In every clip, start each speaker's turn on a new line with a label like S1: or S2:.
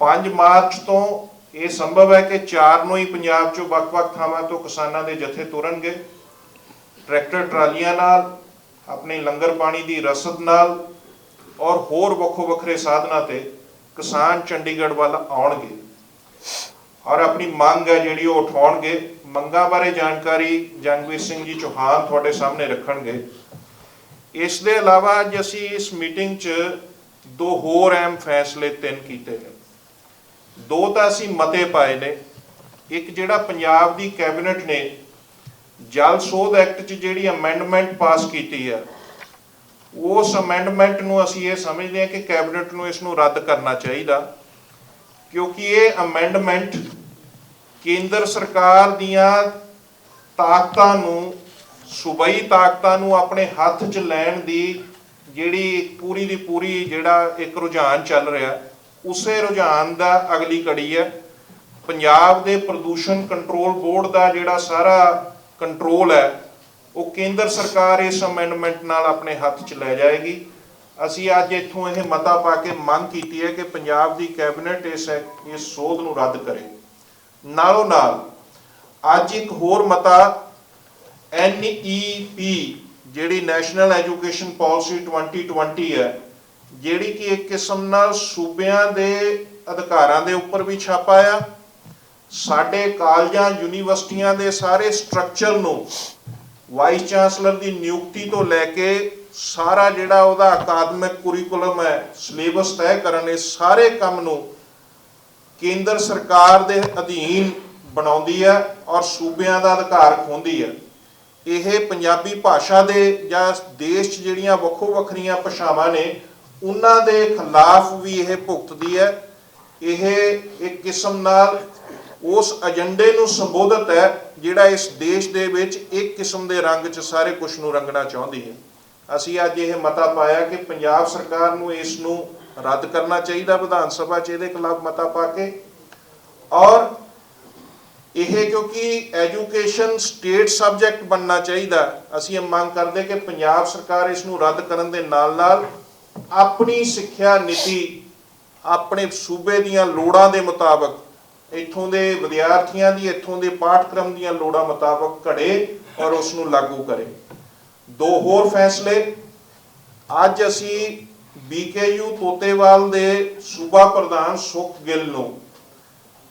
S1: 5 March ਤੋਂ ਇਹ ਸੰਭਵ ਹੈ ਕਿ 4 ਨੂੰ ਹੀ ਪੰਜਾਬ 'ਚੋਂ ਵੱਖ-ਵੱਖ ਥਾਵਾਂ ਤੋਂ ਕਿਸਾਨਾਂ ਦੇ ਜਥੇ ਤੁਰਨਗੇ। ਟਰੈਕਟਰ ਟਰਾਲੀਆਂ ਨਾਲ, ਆਪਣੇ ਲੰਗਰ ਪਾਣੀ ਦੀ ਰਸਦ ਨਾਲ ਔਰ ਹੋਰ ਵੱਖੋ ਵੱਖਰੇ ਸਾਧਨਾਂ ਤੇ ਕਿਸਾਨ ਚੰਡੀਗੜ੍ਹ ਵੱਲ ਆਉਣਗੇ। ਔਰ ਆਪਣੀ ਮੰਗ ਹੈ ਜਿਹੜੀ ਉਹ ਉਠਾਉਣਗੇ। ਮੰਗਾਂ ਬਾਰੇ ਜਾਣਕਾਰੀ ਜੰਗਵੀਰ ਸਿੰਘ ਜੀ ਚੌਹਾਨ ਤੁਹਾਡੇ ਸਾਹਮਣੇ ਰੱਖਣਗੇ। ਇਸ ਦੇ ਇਲਾਵਾ ਅੱਜ ਅਸੀਂ ਇਸ ਮੀਟਿੰਗ 'ਚ ਦੋ ਹੋਰ ਅਹਿਮ ਫੈਸਲੇ ਤਿੰਨ ਕੀਤੇ ਨੇ। ਦੋ ਤਾਂ ਅਸੀਂ ਮਤੇ ਪਾਏ ਨੇ। ਇੱਕ ਜਿਹੜਾ ਪੰਜਾਬ ਦੀ ਕੈਬਨਿਟ ਨੇ ਜਲ ਸੋਧ ਐਕਟ 'ਚ ਜਿਹੜੀ ਅਮੈਂਡਮੈਂਟ ਪਾਸ ਕੀਤੀ ਹੈ, ਉਸ ਅਮੈਂਡਮੈਂਟ ਨੂੰ ਅਸੀਂ ਇਹ ਸਮਝਦੇ ਹਾਂ ਕਿ ਕੈਬਨਿਟ ਨੂੰ ਇਸ ਨੂੰ ਰੱਦ ਕਰਨਾ ਚਾਹੀਦਾ, ਕਿਉਂਕਿ ਇਹ ਅਮੈਂਡਮੈਂਟ ਕੇਂਦਰ ਸਰਕਾਰ ਦੀਆਂ ਤਾਕਤਾਂ ਨੂੰ, ਸੂਬਾਈ ਤਾਕਤਾਂ ਨੂੰ ਆਪਣੇ ਹੱਥ 'ਚ ਲੈਣ ਦੀ ਜਿਹੜੀ ਪੂਰੀ ਦੀ ਪੂਰੀ ਜਿਹੜਾ ਇੱਕ ਰੁਝਾਨ ਚੱਲ ਰਿਹਾ ਉਸੇ ਰੁਝਾਨ ਦਾ ਅਗਲੀ ਕੜੀ ਹੈ। ਪੰਜਾਬ ਦੇ ਪ੍ਰਦੂਸ਼ਣ ਕੰਟਰੋਲ ਬੋਰਡ ਦਾ ਜਿਹੜਾ ਸਾਰਾ ਕੰਟਰੋਲ ਹੈ, ਉਹ ਕੇਂਦਰ ਸਰਕਾਰ ਇਸ ਅਮੈਂਡਮੈਂਟ ਨਾਲ ਆਪਣੇ ਹੱਥ 'ਚ ਲੈ ਜਾਏਗੀ। ਅਸੀਂ ਅੱਜ ਇੱਥੋਂ ਇਹ ਮਤਾ ਪਾ ਕੇ ਮੰਗ ਕੀਤੀ ਹੈ ਕਿ ਪੰਜਾਬ ਦੀ ਕੈਬਨਿਟ ਇਸ ਇਸ ਸੋਧ ਨੂੰ ਰੱਦ ਕਰੇ। ਨਾਲੋਂ ਨਾਲ ਅੱਜ ਇੱਕ ਹੋਰ ਮਤਾ NEP ਜਿਹੜੀ ਨੈਸ਼ਨਲ ਐਜੂਕੇਸ਼ਨ ਪਾਲਿਸੀ 2020 ਹੈ ਜਿਹੜੀ ਕਿ ਇੱਕ ਕਿਸਮ ਨਾਲ ਸੂਬਿਆਂ ਦੇ ਅਧਿਕਾਰਾਂ ਦੇ ਉੱਪਰ ਵੀ ਛਾਪਾ ਆ। ਸਾਡੇ ਕਾਲਜਾਂ, ਯੂਨੀਵਰਸਿਟੀਆਂ ਦੇ ਸਾਰੇ ਸਟਰਕਚਰ ਨੂੰ ਵਾਈਸ ਚਾਂਸਲਰ ਦੀ ਨਿਯੁਕਤੀ ਤੋਂ ਲੈ ਕੇ ਸਾਰਾ ਜਿਹੜਾ ਉਹਦਾ ਅਕਾਦਮਿਕ ਕੁਰੀਕੁਲਮ ਹੈ, ਸਿਲੇਬਸ ਤੈਅ ਕਰਨ ਇਹ ਸਾਰੇ ਕੰਮ ਨੂੰ ਕੇਂਦਰ ਸਰਕਾਰ ਦੇ ਅਧੀਨ ਬਣਾਉਂਦੀ ਹੈ ਔਰ ਸੂਬਿਆਂ ਦਾ ਅਧਿਕਾਰ ਖੋਂਦੀ ਹੈ। ਇਹ ਪੰਜਾਬੀ ਭਾਸ਼ਾ ਦੇ ਜਾਂ ਦੇਸ਼ ਜਿਹੜੀਆਂ ਵੱਖੋ ਵੱਖਰੀਆਂ ਭਾਸ਼ਾਵਾਂ ਨੇ ਉਹਨਾਂ ਦੇ ਖਿਲਾਫ ਵੀ ਇਹ ਭੁਗਤਦੀ ਹੈ। ਇਹ ਇੱਕ ਕਿਸਮ ਨਾਲ ਉਸ ਏਜੰਡੇ ਨੂੰ ਸੰਬੋਧਿਤ ਹੈ, ਜਿਹੜਾ ਇਸ ਦੇਸ਼ ਦੇ ਵਿੱਚ ਇੱਕ ਕਿਸਮ ਦੇ ਰੰਗ 'ਚ ਸਾਰੇ ਕੁਝ ਨੂੰ ਰੰਗਣਾ ਚਾਹੁੰਦੀ ਹੈ। ਅਸੀਂ ਅੱਜ ਇਹ ਮਤਾ ਪਾਇਆ ਕਿ ਪੰਜਾਬ ਸਰਕਾਰ ਨੂੰ ਇਸ ਨੂੰ ਰੱਦ ਕਰਨਾ ਚਾਹੀਦਾ, ਵਿਧਾਨ ਸਭਾ 'ਚ ਇਹਦੇ ਖਿਲਾਫ ਮਤਾ ਪਾ ਕੇ। ਔਰ ਇਹ ਕਿਉਂਕਿ ਐਜੂਕੇਸ਼ਨ ਸਟੇਟ ਸਬਜੈਕਟ ਬਣਨਾ ਚਾਹੀਦਾ। ਅਸੀਂ ਇਹ ਮੰਗ ਕਰਦੇ ਕਿ ਪੰਜਾਬ ਸਰਕਾਰ ਇਸ ਨੂੰ ਰੱਦ ਕਰਨ ਦੇ ਨਾਲ ਨਾਲ ਆਪਣੀ ਸਿੱਖਿਆ ਨੀਤੀ ਆਪਣੇ ਸੂਬੇ ਦੀਆਂ ਲੋੜਾਂ ਦੇ ਮੁਤਾਬਕ, ਇੱਥੋਂ ਦੇ ਵਿਦਿਆਰਥੀਆਂ ਦੀ, ਇੱਥੋਂ ਦੇ ਪਾਠਕ੍ਰਮ ਦੀਆਂ ਲੋੜਾਂ ਮੁਤਾਬਕ ਘੜੇ ਔਰ ਉਸ ਨੂੰ ਲਾਗੂ ਕਰੇ। ਦੋ ਹੋਰ ਫੈਸਲੇ। ਅੱਜ ਅਸੀਂ ਬੀਕੇਯੂ ਤੋਤੇਵਾਲ ਦੇ ਸੂਬਾ ਪ੍ਰਧਾਨ ਸੁਖ ਗਿੱਲ ਨੂੰ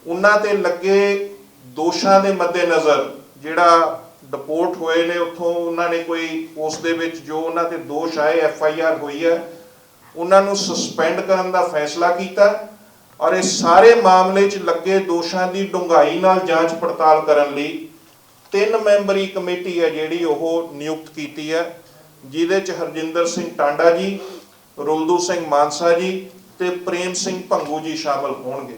S1: ਉਹਨਾਂ ਤੇ ਲੱਗੇ ਦੋਸ਼ਾਂ ਦੇ ਮੱਦੇਨਜ਼ਰ ਜਿਹੜਾ ਡਿਪੋਰਟ ਹੋਏ ਨੇ, ਉੱਥੋਂ ਉਹਨਾਂ ਨੇ ਕੋਈ ਉਸ ਦੇ ਵਿੱਚ ਜੋ ਉਹਨਾਂ ਤੇ ਦੋਸ਼ ਆਏ, ਐਫ ਆਈ ਆਰ ਹੋਈ ਹੈ ਉਹਨਾਂ ਨੂੰ ਸਸਪੈਂਡ ਕਰਨ ਦਾ ਫੈਸਲਾ ਕੀਤਾ ਔਰ ਇਹ ਸਾਰੇ ਮਾਮਲੇ 'ਚ ਲੱਗੇ ਦੋਸ਼ਾਂ ਦੀ ਡੂੰਘਾਈ ਨਾਲ ਜਾਂਚ ਪੜਤਾਲ ਕਰਨ ਲਈ ਤਿੰਨ ਮੈਂਬਰੀ ਕਮੇਟੀ ਹੈ ਜਿਹੜੀ ਉਹ ਨਿਯੁਕਤ ਕੀਤੀ ਹੈ, ਜਿਹਦੇ 'ਚ ਹਰਜਿੰਦਰ ਸਿੰਘ ਟਾਂਡਾ ਜੀ, ਰੁਲਦੂ ਸਿੰਘ ਮਾਨਸਾ ਜੀ ਤੇ ਪ੍ਰੇਮ ਸਿੰਘ ਭੰਗੂ ਜੀ ਸ਼ਾਮਲ ਹੋਣਗੇ।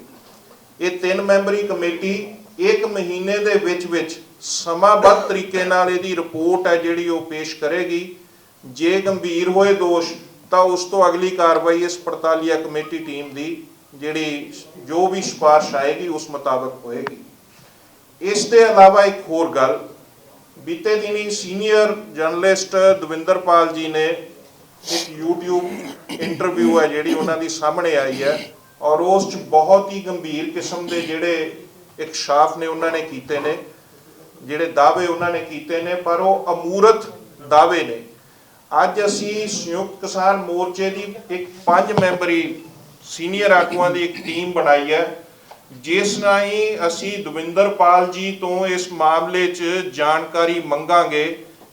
S1: ਇਹ ਤਿੰਨ ਮੈਂਬਰੀ ਕਮੇਟੀ ਇੱਕ ਮਹੀਨੇ ਦੇ ਵਿੱਚ ਵਿੱਚ ਸਮਾਬੱਧ ਤਰੀਕੇ ਨਾਲ ਇਹਦੀ ਰਿਪੋਰਟ ਹੈ ਜਿਹੜੀ ਉਹ ਪੇਸ਼ ਕਰੇਗੀ। ਜੇ ਗੰਭੀਰ ਹੋਏ ਦੋਸ਼ ਤਾਂ ਉਸ ਤੋਂ ਅਗਲੀ ਕਾਰਵਾਈ ਇਸ ਪੜਤਾਲੀਆ ਕਮੇਟੀ ਟੀਮ ਦੀ, ਜਿਹੜੀ ਜੋ ਵੀ ਸਿਫਾਰਿਸ਼ ਆਏਗੀ, ਉਸ ਮੁਤਾਬਕ ਹੋਏਗੀ। ਇਸ ਦੇ ਇਲਾਵਾ ਇੱਕ ਹੋਰ ਗੱਲ, ਬੀਤੇ ਦਿਨੀ ਸੀਨੀਅਰ ਜਰਨਲਿਸਟ ਦਵਿੰਦਰਪਾਲ ਜੀ ਨੇ ਇੱਕ YouTube ਇੰਟਰਵਿਊ ਹੈ ਜਿਹੜੀ ਉਹਨਾਂ ਦੀ ਸਾਹਮਣੇ ਆਈ ਹੈ ਔਰ ਉਸ 'ਚ ਬਹੁਤ ਹੀ ਗੰਭੀਰ ਕਿਸਮ ਦੇ ਜਿਹੜੇ ਇਕਸ਼ਾਫ ਨੇ ਉਹਨਾਂ ਨੇ ਕੀਤੇ ਨੇ, ਜਿਹੜੇ ਦਾਅਵੇ ਉਹਨਾਂ ਨੇ ਕੀਤੇ ਨੇ, ਪਰ ਉਹ ਅਮੂਰਤ ਦਾਅਵੇ ਨੇ। ਅੱਜ ਅਸੀਂ ਸੰਯੁਕਤ ਕਿਸਾਨ ਮੋਰਚੇ ਦੀ ਇੱਕ ਪੰਜ ਮੈਂਬਰੀ ਸੀਨੀਅਰ ਆਗੂਆਂ ਦੀ ਇੱਕ ਟੀਮ ਬਣਾਈ ਹੈ, ਜਿਸ ਰਾਹੀਂ ਅਸੀਂ ਦਵਿੰਦਰਪਾਲ ਜੀ ਤੋਂ ਇਸ ਮਾਮਲੇ 'ਚ ਜਾਣਕਾਰੀ ਮੰਗਾਂਗੇ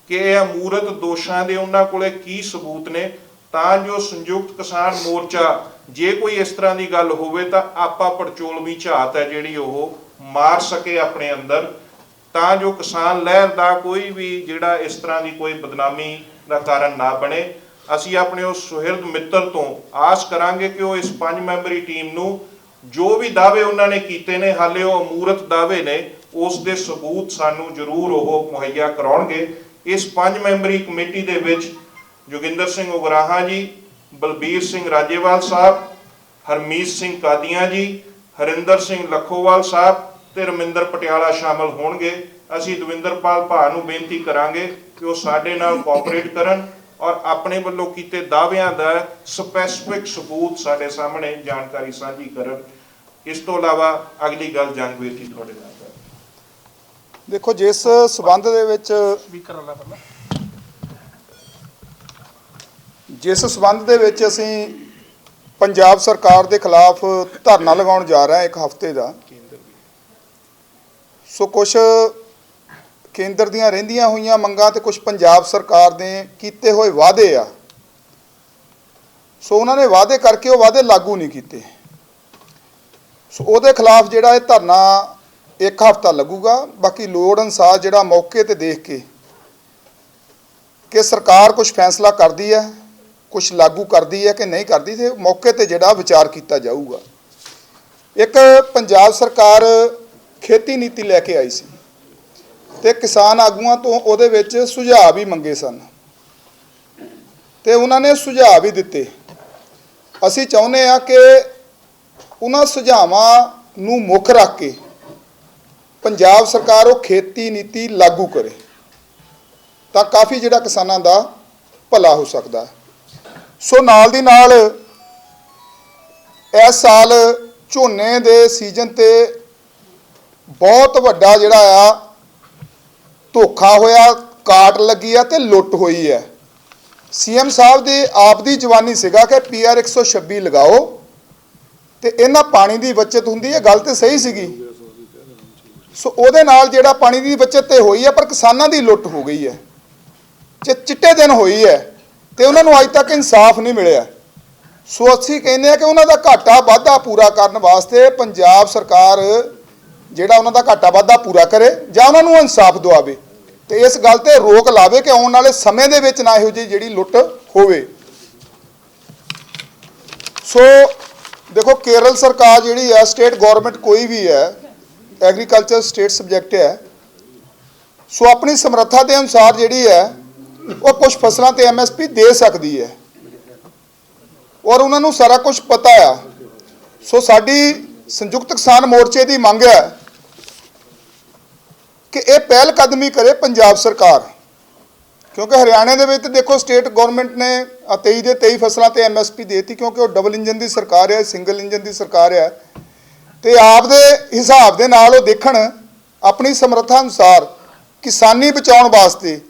S1: ਕਿ ਇਹ ਅਮੂਰਤ ਦੋਸ਼ਾਂ ਦੇ ਉਹਨਾਂ ਕੋਲੇ ਕੀ ਸਬੂਤ ਨੇ। ਤਾਂ ਜੋ ਸੰਯੁਕਤ ਕਿਸਾਨ ਮੋਰਚਾ ਜੇ ਕੋਈ ਇਸ ਤਰ੍ਹਾਂ ਦੀ ਗੱਲ ਹੋਵੇ ਤਾਂ ਆਪਾ ਪੜਚੋਲਵੀਂ ਝਾਤ ਹੈ ਜਿਹੜੀ ਉਹ ਮਾਰ ਸਕੇ ਆਪਣੇ ਅੰਦਰ। ਤਾਂ ਜੋ ਕਿਸਾਨ ਲਹਿਰ ਦਾ ਕੋਈ ਵੀ ਜਿਹੜਾ ਇਸ ਤਰ੍ਹਾਂ ਦੀ ਕੋਈ ਬਦਨਾਮੀ ਦਾ ਕਾਰਨ ਨਾ ਬਣੇ। ਅਸੀਂ ਆਪਣੇ ਉਸ ਸੁਹਿਰਦ ਮਿੱਤਰ ਤੋਂ ਆਸ ਕਰਾਂਗੇ ਕਿ ਉਹ ਇਸ ਪੰਜ ਮੈਂਬਰੀ ਟੀਮ ਨੂੰ ਜੋ ਵੀ ਦਾਅਵੇ ਉਹਨਾਂ ਨੇ ਕੀਤੇ ਨੇ, ਹਾਲੇ ਉਹ ਅਮੂਰਤ ਦਾਅਵੇ ਨੇ, ਉਸ ਦੇ ਸਬੂਤ ਸਾਨੂੰ ਜ਼ਰੂਰ ਉਹ ਮੁਹੱਈਆ ਕਰਾਉਣਗੇ। ਇਸ ਪੰਜ ਮੈਂਬਰੀ ਕਮੇਟੀ ਦੇ ਵਿੱਚ ਜੋਗਿੰਦਰ ਸਿੰਘ ਉਗਰਾਹਾ ਜੀ, ਬਲਬੀਰ ਸਿੰਘ ਰਾਜੇਵਾਲ ਸਾਹਿਬ, ਹਰਮੀਤ ਸਿੰਘ ਕਾਦੀਆਂ ਜੀ, ਹਰਿੰਦਰ ਸਿੰਘ ਲੱਖੋਵਾਲ ਸਾਹਿਬ ਤੇ ਰਮਿੰਦਰ ਪਟਿਆਲਾ ਸ਼ਾਮਲ ਹੋਣਗੇ। ਅਸੀਂ ਦਵਿੰਦਰਪਾਲ ਭਾ ਨੂੰ ਬੇਨਤੀ ਕਰਾਂਗੇ ਕਿ ਉਹ ਸਾਡੇ ਨਾਲ ਕੋਆਪਰੇਟ ਕਰਨ ਔਰ ਆਪਣੇ ਵੱਲੋਂ ਕੀਤੇ ਦਾਅਵਿਆਂ ਦਾ ਸਪੈਸੀਫਿਕ ਸਬੂਤ ਸਾਡੇ ਸਾਹਮਣੇ ਜਾਣਕਾਰੀ ਸਾਂਝੀ ਕਰਨ। ਇਸ ਤੋਂ ਇਲਾਵਾ ਅਗਲੀ ਗੱਲ ਜੰਗਵੀਰ ਜੀ ਤੁਹਾਡੇ ਨਾਲ
S2: ਦੇਖੋ ਜਿਸ ਸਬੰਧ ਦੇ ਵਿੱਚ
S3: ਸਪੀਕਰ ਵਾਲਾ ਪਹਿਲਾਂ।
S2: ਜਿਸ ਸਬੰਧ ਦੇ ਵਿੱਚ ਅਸੀਂ ਪੰਜਾਬ ਸਰਕਾਰ ਦੇ ਖਿਲਾਫ ਧਰਨਾ ਲਗਾਉਣ ਜਾ ਰਹੇ ਹਾਂ ਇੱਕ ਹਫ਼ਤੇ ਦਾ ਸੋ ਕੁਝ ਕੇਂਦਰ ਦੀਆਂ ਰਹਿੰਦੀਆਂ ਹੋਈਆਂ ਮੰਗਾਂ ਤੇ ਕੁਝ ਪੰਜਾਬ ਸਰਕਾਰ ਦੇ ਕੀਤੇ ਹੋਏ ਵਾਅਦੇ ਆ। ਸੋ ਉਹਨਾਂ ਨੇ ਵਾਅਦੇ ਕਰਕੇ ਉਹ ਵਾਅਦੇ ਲਾਗੂ ਨਹੀਂ ਕੀਤੇ। ਸੋ ਉਹਦੇ ਖਿਲਾਫ ਜਿਹੜਾ ਇਹ ਧਰਨਾ ਇੱਕ ਹਫ਼ਤਾ ਲੱਗੂਗਾ। ਬਾਕੀ ਲੋੜ ਅਨਸਾਰ ਜਿਹੜਾ ਮੌਕੇ ਤੇ ਦੇਖ ਕੇ ਕਿ ਸਰਕਾਰ ਕੁਝ ਫੈਸਲਾ ਕਰਦੀ ਹੈ ਕੁਝ ਲਾਗੂ ਕਰਦੀ ਹੈ ਕਿ ਨਹੀਂ ਕਰਦੀ ਤੇ ਮੌਕੇ ਤੇ ਜਿਹੜਾ ਵਿਚਾਰ ਕੀਤਾ ਜਾਊਗਾ। ਇੱਕ ਪੰਜਾਬ ਸਰਕਾਰ ਖੇਤੀ ਨੀਤੀ ਲੈ ਕੇ ਆਈ ਸੀ। ਤੇ ਕਿਸਾਨ ਆਗੂਆਂ ਤੋਂ ਉਹਦੇ ਵਿੱਚ ਸੁਝਾਅ ਵੀ ਮੰਗੇ ਸਨ। ਤੇ ਉਹਨਾਂ ਨੇ ਸੁਝਾਅ ਵੀ ਦਿੱਤੇ। ਅਸੀਂ ਚਾਹੁੰਦੇ ਆ ਕਿ ਉਹਨਾਂ ਸੁਝਾਵਾਂ ਨੂੰ ਮੁੱਖ ਰੱਖ ਕੇ ਪੰਜਾਬ ਸਰਕਾਰ ਉਹ ਖੇਤੀ ਨੀਤੀ ਲਾਗੂ ਕਰੇ। ਤਾਂ ਕਾਫੀ ਜਿਹੜਾ ਕਿਸਾਨਾਂ ਦਾ ਭਲਾ ਹੋ ਸਕਦਾ ਸੋ ਨਾਲ ਦੀ ਨਾਲ ਇਸ ਸਾਲ ਝੋਨੇ ਦੇ ਸੀਜ਼ਨ ਤੇ ਬਹੁਤ ਵੱਡਾ ਜਿਹੜਾ ਆ, ਧੋਖਾ ਹੋਇਆ, ਕਾਟ ਲੱਗੀ ਆ ਤੇ ਲੁੱਟ ਹੋਈ ਹੈ ਸੀਐਮ ਸਾਹਿਬ ਦੇ ਆਪ ਦੀ ਜਵਾਨੀ ਸੀਗਾ ਕਿ ਪੀਆਰ 126 ਲਗਾਓ ਤੇ ਇਹਨਾਂ ਪਾਣੀ ਦੀ ਬਚਤ ਹੁੰਦੀ ਹੈ ਗੱਲ ਤੇ ਸਹੀ ਸੀਗੀ। ਸੋ ਉਹਦੇ ਨਾਲ ਜਿਹੜਾ ਪਾਣੀ ਦੀ ਬਚਤ ਤੇ ਹੋਈ ਹੈ ਪਰ ਕਿਸਾਨਾਂ ਦੀ ਲੁੱਟ ਹੋ ਗਈ ਹੈ ਜੇ ਚਿੱਟੇ ਦਿਨ ਹੋਈ ਹੈ ਤੇ ਉਹਨਾਂ ਨੂੰ ਅੱਜ ਤੱਕ ਇਨਸਾਫ ਨਹੀਂ ਮਿਲਿਆ। ਸੋ ਅਸੀਂ ਕਹਿੰਦੇ ਆ ਕਿ ਉਹਨਾਂ ਦਾ ਘਾਟਾ ਵਾਧਾ ਪੂਰਾ ਕਰਨ ਵਾਸਤੇ ਪੰਜਾਬ ਸਰਕਾਰ ਜਿਹੜਾ ਉਹਨਾਂ ਦਾ ਘਾਟਾ ਵਾਧਾ ਪੂਰਾ ਕਰੇ ਜਾਂ ਉਹਨਾਂ ਨੂੰ ਇਨਸਾਫ ਦਿਵਾਵੇ। ਤੇ ਇਸ ਗੱਲ ਤੇ ਰੋਕ ਲਾਵੇ ਕਿ ਆਉਣ ਵਾਲੇ ਸਮੇਂ ਦੇ ਵਿੱਚ ਨਾ ਇਹੋ ਜਿਹੀ ਜਿਹੜੀ ਲੁੱਟ ਹੋਵੇ। ਸੋ ਦੇਖੋ, ਕੇਰਲ ਸਰਕਾਰ ਜਿਹੜੀ ਹੈ, ਸਟੇਟ ਗਵਰਨਮੈਂਟ ਕੋਈ ਵੀ ਹੈ, ਐਗਰੀਕਲਚਰ ਸਟੇਟ ਸਬਜੈਕਟ ਹੈ, ਸੋ ਆਪਣੀ ਸਮਰੱਥਾ ਦੇ ਅਨੁਸਾਰ ਜਿਹੜੀ ਹੈ, ਉਹ ਕੁਝ ਫਸਲਾਂ ਤੇ ਐਮਐਸਪੀ ਦੇ ਸਕਦੀ ਹੈ। ਔਰ ਉਹਨਾਂ ਨੂੰ ਸਾਰਾ ਕੁਝ ਪਤਾ ਆ। ਸੋ ਸਾਡੀ ਸੰਯੁਕਤ ਕਿਸਾਨ ਮੋਰਚੇ ਦੀ ਮੰਗ ਹੈ ਕਿ ਇਹ ਪਹਿਲ ਕਦਮੀ ਕਰੇ ਪੰਜਾਬ ਸਰਕਾਰ। ਕਿਉਂਕਿ ਹਰਿਆਣੇ ਦੇ ਵਿੱਚ ਦੇਖੋ ਸਟੇਟ ਗਵਰਨਮੈਂਟ ਨੇ ਆਹ 23 ਦੇ 23 ਫਸਲਾਂ ਤੇ ਐਮਐਸਪੀ ਦੇਤੀ ਕਿਉਂਕਿ ਉਹ ਡਬਲ ਇੰਜਨ ਦੀ ਸਰਕਾਰ ਹੈ ਸਿੰਗਲ ਇੰਜਨ ਦੀ ਸਰਕਾਰ ਹੈ। ਤੇ ਆਪ ਦੇ ਹਿਸਾਬ ਦੇ ਨਾਲ ਉਹ ਦੇਖਣ ਆਪਣੀ ਸਮਰੱਥਾ ਅਨੁਸਾਰ ਕਿਸਾਨੀ ਬਚਾਉਣ ਵਾਸਤੇ,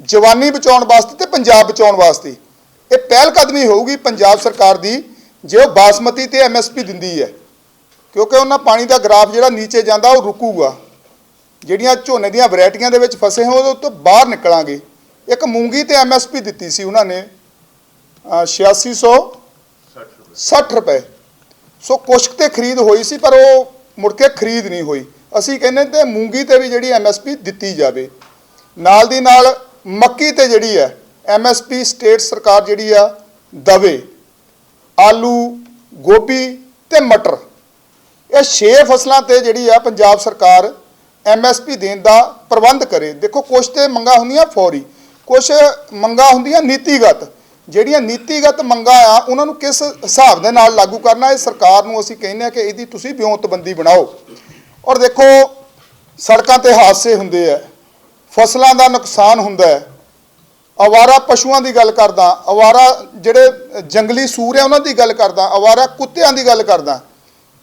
S2: ਜਵਾਨੀ ਬਚਾਉਣ ਵਾਸਤੇ ਤੇ ਪੰਜਾਬ ਬਚਾਉਣ ਵਾਸਤੇ ਇਹ ਪਹਿਲ ਕਦਮੀ ਹੋਊਗੀ ਪੰਜਾਬ ਸਰਕਾਰ ਦੀ, ਜੇ ਉਹ ਬਾਸਮਤੀ ਤੇ ਐਮਐਸਪੀ ਦਿੰਦੀ ਹੈ। ਕਿਉਂਕਿ ਉਹਨਾਂ ਪਾਣੀ ਦਾ ਗ੍ਰਾਫ ਜਿਹੜਾ ਨੀਚੇ ਜਾਂਦਾ ਉਹ ਰੁਕੂਗਾ। ਜਿਹੜੀਆਂ ਝੋਨੇ ਦੀਆਂ ਵੈਰਾਈਟੀਆਂ ਦੇ ਵਿੱਚ ਫਸੇ ਹੋ ਉਹਦੇ ਤੋਂ ਬਾਹਰ ਨਿਕਲਾਂਗੇ। ਇੱਕ ਮੂੰਗੀ ਤੇ ਐਮਐਸਪੀ ਦਿੱਤੀ ਸੀ ਉਹਨਾਂ ਨੇ, ਅਹ 8600 60 ਰੁਪਏ। ਸੋ ਕੁਸ਼ਕ ਤੇ ਖਰੀਦ ਹੋਈ ਸੀ, ਪਰ ਉਹ ਮੁੜ ਕੇ ਖਰੀਦ ਨਹੀਂ ਹੋਈ। ਅਸੀਂ ਕਹਿੰਦੇ ਤੇ ਮੂੰਗੀ ਤੇ ਵੀ ਜਿਹੜੀ ਐਮਐਸਪੀ ਦਿੱਤੀ ਜਾਵੇ। ਨਾਲ ਦੀ ਨਾਲ ਮੱਕੀ ਤੇ ਜਿਹੜੀ ਹੈ ਐਮਐਸਪੀ ਸਟੇਟ ਸਰਕਾਰ ਜਿਹੜੀ ਆ, ਦਵੇ, ਆਲੂ, ਗੋਭੀ ਤੇ ਮਟਰ। ਇਹ 6 ਫਸਲਾਂ ਤੇ ਜਿਹੜੀ ਆ ਪੰਜਾਬ ਸਰਕਾਰ ਐਮਐਸਪੀ ਦੇਣ ਦਾ ਪ੍ਰਬੰਧ ਕਰੇ। ਦੇਖੋ ਕੁਝ ਤੇ ਮੰਗਾ ਹੁੰਦੀਆਂ ਫੌਰੀ ਕੁਝ ਮੰਗਾ ਹੁੰਦੀਆਂ ਨੀਤੀਗਤ। ਜਿਹੜੀਆਂ ਨੀਤੀਗਤ ਮੰਗਾ ਆ, ਉਹਨਾਂ ਨੂੰ ਕਿਸ ਹਿਸਾਬ ਦੇ ਨਾਲ ਲਾਗੂ ਕਰਨਾ? ਇਹ ਸਰਕਾਰ ਨੂੰ ਅਸੀਂ ਕਹਿੰਦੇ ਆ ਕਿ ਇਹਦੀ ਤੁਸੀਂ ਵਿਉਂਤਬੰਦੀ ਬਣਾਓ। ਔਰ ਦੇਖੋ, ਸੜਕਾਂ ਤੇ ਹਾਦਸੇ ਹੁੰਦੇ ਆ। ਫਸਲਾਂ ਦਾ ਨੁਕਸਾਨ ਹੁੰਦਾ ਹੈ। ਅਵਾਰਾ ਪਸ਼ੂਆਂ ਦੀ ਗੱਲ ਕਰਦਾ। ਅਵਾਰਾ ਜਿਹੜੇ ਜੰਗਲੀ ਸੂਰ ਆ, ਉਹਨਾਂ ਦੀ ਗੱਲ ਕਰਦਾ। ਅਵਾਰਾ ਕੁੱਤਿਆਂ ਦੀ ਗੱਲ ਕਰਦਾ।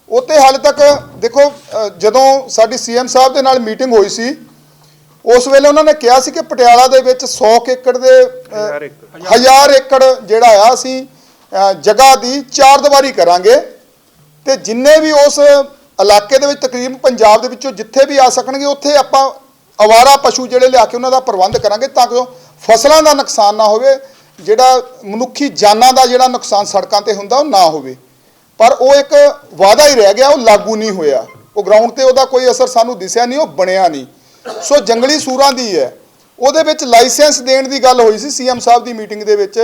S2: ਉੱਤੇ ਹਾਲੇ ਤੱਕ ਦੇਖੋ ਜਦੋਂ ਸਾਡੀ ਸੀਐਮ ਸਾਹਿਬ ਦੇ ਨਾਲ ਮੀਟਿੰਗ ਹੋਈ ਸੀ ਉਸ ਵੇਲੇ ਉਹਨਾਂ ਨੇ ਕਿਹਾ ਸੀ ਕਿ ਪਟਿਆਲਾ ਦੇ ਵਿੱਚ 100 ਏਕੜ ਦੇ
S1: ਹਜ਼ਾਰ
S2: ਅ,
S1: ਏਕੜ।
S2: ਹਜ਼ਾਰ ਏਕੜ ਜਿਹੜਾ ਆ ਅਸੀਂ ਜਗ੍ਹਾ ਦੀ ਚਾਰ ਦੀਵਾਰੀ ਕਰਾਂਗੇ ਤੇ ਜਿੰਨੇ ਵੀ ਉਸ ਇਲਾਕੇ ਦੇ ਵਿੱਚ ਤਕਰੀਬਨ ਪੰਜਾਬ ਦੇ ਵਿੱਚੋਂ ਜਿੱਥੇ ਵੀ ਆ ਸਕਣਗੇ ਉੱਥੇ ਆਪਾਂ ਅਵਾਰਾ ਪਸ਼ੂ ਜਿਹੜੇ ਲਿਆ ਕੇ ਉਹਨਾਂ ਦਾ ਪ੍ਰਬੰਧ ਕਰਾਂਗੇ ਤਾਂ ਕਿ ਫਸਲਾਂ ਦਾ ਨੁਕਸਾਨ ਨਾ ਹੋਵੇ ਜਿਹੜਾ ਮਨੁੱਖੀ ਜਾਨਾਂ ਦਾ ਜਿਹੜਾ ਨੁਕਸਾਨ ਸੜਕਾਂ ਤੇ ਹੁੰਦਾ ਉਹ ਨਾ ਹੋਵੇ ਪਰ ਉਹ ਇੱਕ ਵਾਅਦਾ ਹੀ ਰਹਿ ਗਿਆ, ਉਹ ਲਾਗੂ ਨਹੀਂ ਹੋਇਆ। ਉਹ ਗਰਾਊਂਡ ਤੇ ਉਹਦਾ ਕੋਈ ਅਸਰ ਸਾਨੂੰ ਦਿਸਿਆ ਨਹੀਂ, ਉਹ ਬਣਿਆ ਨਹੀਂ। ਸੋ ਜੰਗਲੀ ਸੂਰਾਂ ਦੀ ਹੈ। ਉਹਦੇ ਵਿੱਚ ਲਾਇਸੈਂਸ ਦੇਣ ਦੀ ਗੱਲ ਹੋਈ ਸੀ ਸੀਐਮ ਸਾਹਿਬ ਦੀ ਮੀਟਿੰਗ ਦੇ ਵਿੱਚ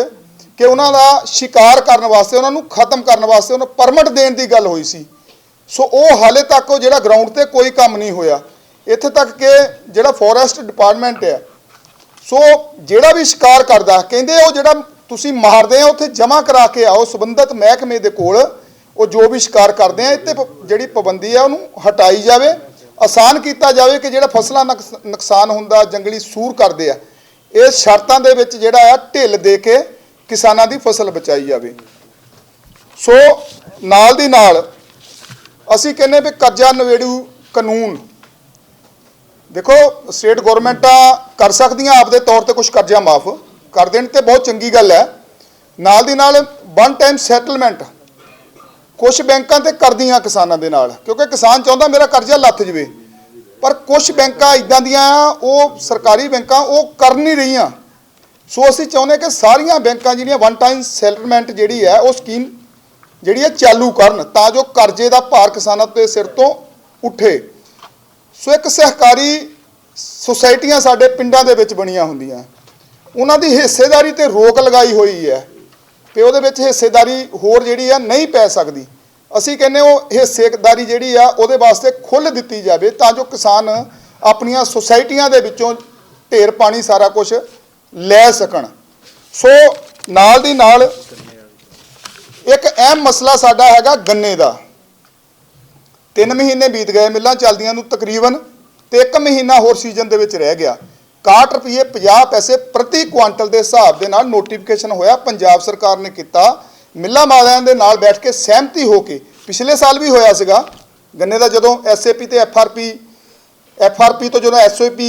S2: ਕਿ ਉਹਨਾਂ ਦਾ ਸ਼ਿਕਾਰ ਕਰਨ ਵਾਸਤੇ, ਉਹਨਾਂ ਨੂੰ ਖਤਮ ਕਰਨ ਵਾਸਤੇ ਉਹਨਾਂ ਪਰਮਿਟ ਦੇਣ ਦੀ ਗੱਲ ਹੋਈ ਸੀ। ਸੋ ਉਹ ਹਾਲੇ ਤੱਕ ਉਹ ਜਿਹੜਾ ਗਰਾਊਂਡ ਤੇ ਕੋਈ ਕੰਮ ਨਹੀਂ ਹੋਇਆ। ਇੱਥੇ ਤੱਕ ਕਿ ਜਿਹੜਾ ਫੋਰੈਸਟ ਡਿਪਾਰਟਮੈਂਟ ਹੈ, ਸੋ ਜਿਹੜਾ ਵੀ ਸ਼ਿਕਾਰ ਕਰਦਾ, ਕਹਿੰਦੇ ਉਹ ਜਿਹੜਾ ਤੁਸੀਂ ਮਾਰਦੇ ਆ, ਉੱਥੇ ਜਮ੍ਹਾਂ ਕਰਾ ਕੇ ਆਓ, ਸੰਬੰਧਿਤ ਮਹਿਕਮੇ ਦੇ ਕੋਲ। ਉਹ ਜੋ ਵੀ ਸ਼ਿਕਾਰ ਕਰਦੇ ਆ ਇੱਥੇ ਪ- ਜਿਹੜੀ ਪਾਬੰਦੀ ਆ, ਉਹਨੂੰ ਹਟਾਈ ਜਾਵੇ। ਆਸਾਨ ਕੀਤਾ ਜਾਵੇ ਕਿ ਜਿਹੜਾ ਫਸਲਾਂ ਨੁਕਸ- ਨੁਕਸਾਨ ਹੁੰਦਾ, ਜੰਗਲੀ ਸੂਰ ਕਰਦੇ ਆ, ਇਹ ਸ਼ਰਤਾਂ ਦੇ ਵਿੱਚ ਜਿਹੜਾ ਆ, ਢਿੱਲ ਦੇ ਕੇ ਕਿਸਾਨਾਂ ਦੀ ਫਸਲ ਬਚਾਈ ਜਾਵੇ। ਸੋ, ਨਾਲ ਦੀ ਨਾਲ ਅਸੀਂ ਕਹਿੰਨੇ ਵੀ ਕਰਜ਼ਾ ਨਵੇੜੂ ਕਾਨੂੰਨ। ਦੇਖੋ, ਸਟੇਟ ਗਵਰਨਮੈਂਟਾਂ ਕਰ ਸਕਦੀਆਂ, ਆਪਦੇ ਤੌਰ ਤੇ ਕੁਝ ਕਰਜ਼ਾ ਮਾਫ। ਕਰ ਦੇਣ ਤੇ ਬਹੁਤ ਚੰਗੀ ਗੱਲ ਹੈ। ਨਾਲ ਦੀ ਨਾਲ ਵਨ ਟਾਈਮ ਸੈਟਲਮੈਂਟ ਕੁਝ ਬੈਂਕਾਂ ਤੇ ਕਰਦੀਆਂ ਕਿਸਾਨਾਂ ਦੇ ਨਾਲ, ਕਿਉਂਕਿ ਕਿਸਾਨ ਚਾਹੁੰਦਾ ਮੇਰਾ ਕਰਜ਼ਾ ਲੱਥ ਜਵੇ। ਪਰ ਕੁਝ ਬੈਂਕਾਂ ਇਦਾਂ ਦੀਆਂ ਉਹ ਸਰਕਾਰੀ ਬੈਂਕਾਂ, ਉਹ ਕਰ ਨਹੀਂ ਰਹੀਆਂ। ਸੋ ਅਸੀਂ ਚਾਹੁੰਦੇ ਕਿ ਸਾਰੀਆਂ ਬੈਂਕਾਂ ਜਿਹੜੀਆਂ ਵਨ ਟਾਈਮ ਸੈਟਲਮੈਂਟ ਜਿਹੜੀ ਹੈ, ਉਹ ਸਕੀਮ ਜਿਹੜੀ ਹੈ ਚਾਲੂ ਕਰਨ, ਤਾਂ ਜੋ ਕਰਜ਼ੇ ਦਾ ਭਾਰ ਕਿਸਾਨਾਂ ਦੇ ਸਿਰ ਤੋਂ ਉੱਠੇ। ਸੋ ਇੱਕ ਸਹਿਕਾਰੀ ਸੁਸਾਇਟੀਆਂ ਸਾਡੇ ਪਿੰਡਾਂ ਦੇ ਵਿੱਚ ਬਣੀਆਂ ਹੁੰਦੀਆਂ। ਉਹਨਾਂ ਦੀ ਹਿੱਸੇਦਾਰੀ ਤੇ ਰੋਕ ਲਗਾਈ ਹੋਈ ਹੈ। ਤੇ ਉਹਦੇ ਵਿੱਚ ਹਿੱਸੇਦਾਰੀ ਹੋਰ ਜਿਹੜੀ ਆ ਨਹੀਂ ਪੈ ਸਕਦੀ। ਅਸੀਂ ਕਹਿੰਦੇ ਉਹ ਹਿੱਸੇਦਾਰੀ ਜਿਹੜੀ ਆ ਉਹਦੇ ਵਾਸਤੇ ਖੁੱਲ੍ਹ ਦਿੱਤੀ ਜਾਵੇ ਤਾਂ ਜੋ ਕਿਸਾਨ ਆਪਣੀਆਂ ਸੁਸਾਇਟੀਆਂ ਦੇ ਵਿੱਚੋਂ ਢੇਰ ਪਾਣੀ ਸਾਰਾ ਕੁਝ ਲੈ ਸਕਣ। ਸੋ ਨਾਲ ਦੀ ਨਾਲ ਇੱਕ ਅਹਿਮ ਮਸਲਾ ਸਾਡਾ ਹੈਗਾ ਗੰਨੇ ਦਾ। ਤਿੰਨ ਮਹੀਨੇ ਬੀਤ ਗਏ, ਮਿੱਲਾਂ ਚੱਲਦੀਆਂ ਨੂੰ ਤਕਰੀਬਨ ਤੇ ਇੱਕ ਮਹੀਨਾ ਹੋਰ ਸੀਜ਼ਨ ਦੇ ਵਿੱਚ ਰਹਿ ਗਿਆ। 61 ਰੁਪਏ 50 ਪੈਸੇ ਪ੍ਰਤੀ ਕੁਆਂਟਲ ਦੇ ਹਿਸਾਬ ਦੇ ਨਾਲ ਨੋਟੀਫਿਕੇਸ਼ਨ ਹੋਇਆ। ਪੰਜਾਬ ਸਰਕਾਰ ਨੇ ਕੀਤਾ। ਮਿੱਲਾਂ ਵਾਲਿਆਂ ਦੇ ਨਾਲ ਬੈਠ ਕੇ ਸਹਿਮਤੀ ਹੋ ਕੇ ਪਿਛਲੇ ਸਾਲ ਵੀ ਹੋਇਆ ਸੀਗਾ। ਗੰਨੇ ਦਾ ਜਦੋਂ ਐਸਏਪੀ ਤੇ ਐਫਆਰਪੀ ਐਫਆਰਪੀ ਤੋਂ ਜਦੋਂ ਐਸਓਪੀ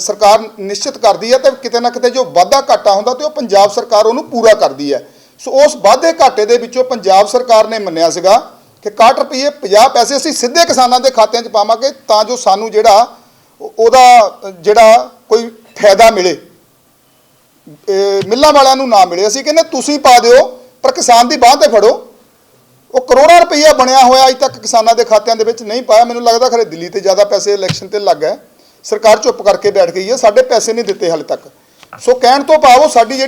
S2: ਸਰਕਾਰ ਨਿਸ਼ਚਿਤ ਕਰਦੀ ਹੈ, ਤਾਂ ਕਿਤੇ ਨਾ ਕਿਤੇ ਜੋ ਵਾਧਾ ਘਾਟਾ ਹੁੰਦਾ ਤੇ ਉਹ ਪੰਜਾਬ ਸਰਕਾਰ ਉਹਨੂੰ ਪੂਰਾ ਕਰਦੀ ਹੈ। ਸੋ ਉਸ ਵਾਧੇ ਘਾਟੇ ਦੇ ਵਿੱਚੋਂ ਪੰਜਾਬ ਸਰਕਾਰ ਨੇ ਮੰਨਿਆ ਸੀਗਾ ਕਿ 61 ਰੁਪਏ 50 ਪੈਸੇ ਅਸੀਂ ਸਿੱਧੇ ਕਿਸਾਨਾਂ ਦੇ ਖਾਤਿਆਂ 'ਚ ਪਾਵਾਂਗੇ, ਤਾਂ ਜੋ ਸਾਨੂੰ ਜਿਹੜਾ ਉਹਦਾ ਜਿਹੜਾ ਫਾਇਦਾ ਮਿਲੇ। ਮਿੱਲਾਂ ਵਾਲਿਆਂ ਨੂੰ ਨਾ ਮਿਲੇ। ਅਸੀਂ ਕਹਿੰਦੇ, ਤੁਸੀਂ ਪਾ ਦਿਓ, ਪਰ ਕਿਸਾਨ ਦੀ ਬਾਹ ਤੇ ਫੜੋ। ਉਹ ਕਰੋੜਾਂ ਰੁਪਈਆ ਬਣਿਆ ਹੋਇਆ ਅਜੇ ਤੱਕ ਕਿਸਾਨਾਂ ਦੇ ਖਾਤਿਆਂ ਦੇ ਵਿੱਚ ਨਹੀਂ ਪਾਇਆ। ਮੈਨੂੰ ਲੱਗਦਾ ਖਰੇ ਦਿੱਲੀ ਤੇ ਜ਼ਿਆਦਾ ਪੈਸੇ ਇਲੈਕਸ਼ਨ ਤੇ ਲੱਗ ਗਏ। ਸਰਕਾਰ ਚੁੱਪ ਕਰਕੇ ਬੈਠ ਗਈ ਹੈ। ਸਾਡੇ ਪੈਸੇ ਨਹੀਂ ਦਿੱਤੇ ਹਾਲੇ ਤੱਕ। ਸੋ ਕਹਿਣ ਤੋਂ ਭਾਵ ਉਹ ਸਾਡੀ ਜਿਹੜੀ